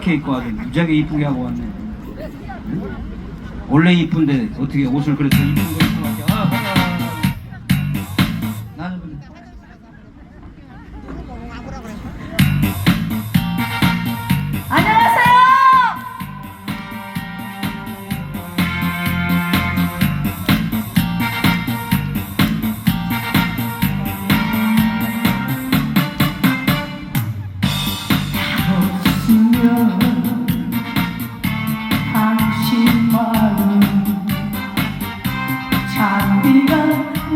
신박해 입고 와서 무지하게 이쁘게 하고 왔네. 응? 원래 이쁜데 어떻게 옷을 그래서 이쁜 거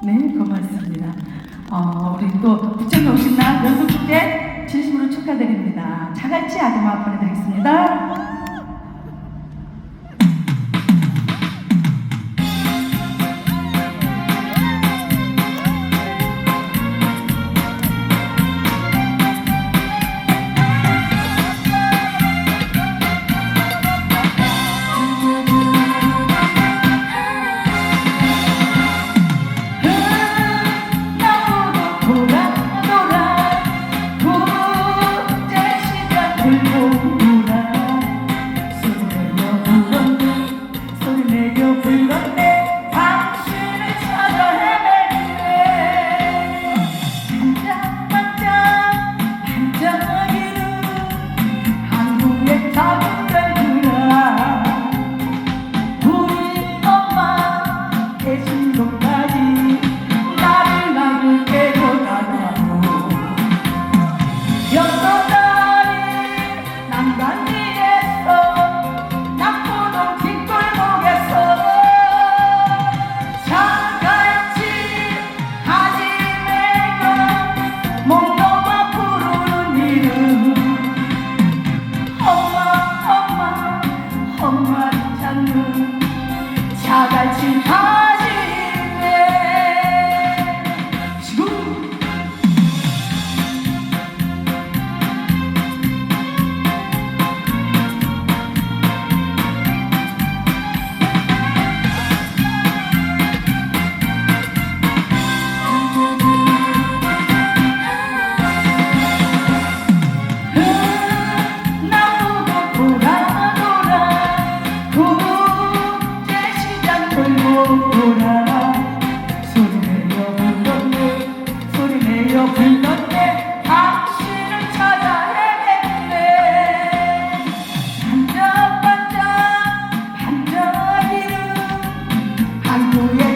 네, 고맙습니다. 어, 우리 또 부천에 오신 날 연습 축제 진심으로 축하드립니다. 자같이 아줌마 보내드립니다. mulher.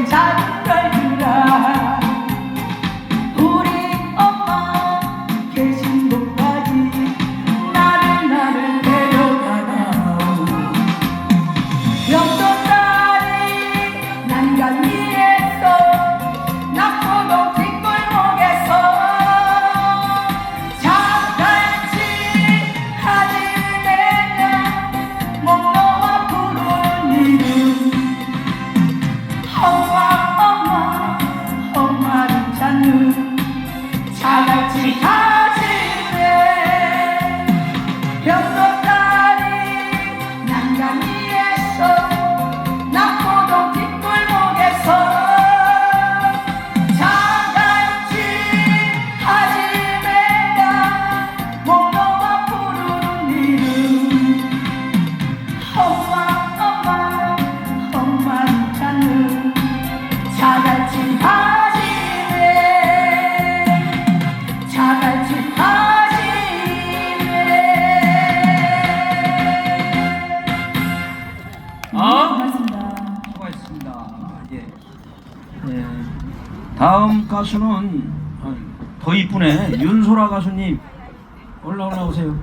Chai, chai, chai. 예. 다음 가수는 아, 더 이쁘네 윤소라 가수님 올라 올라 오세요.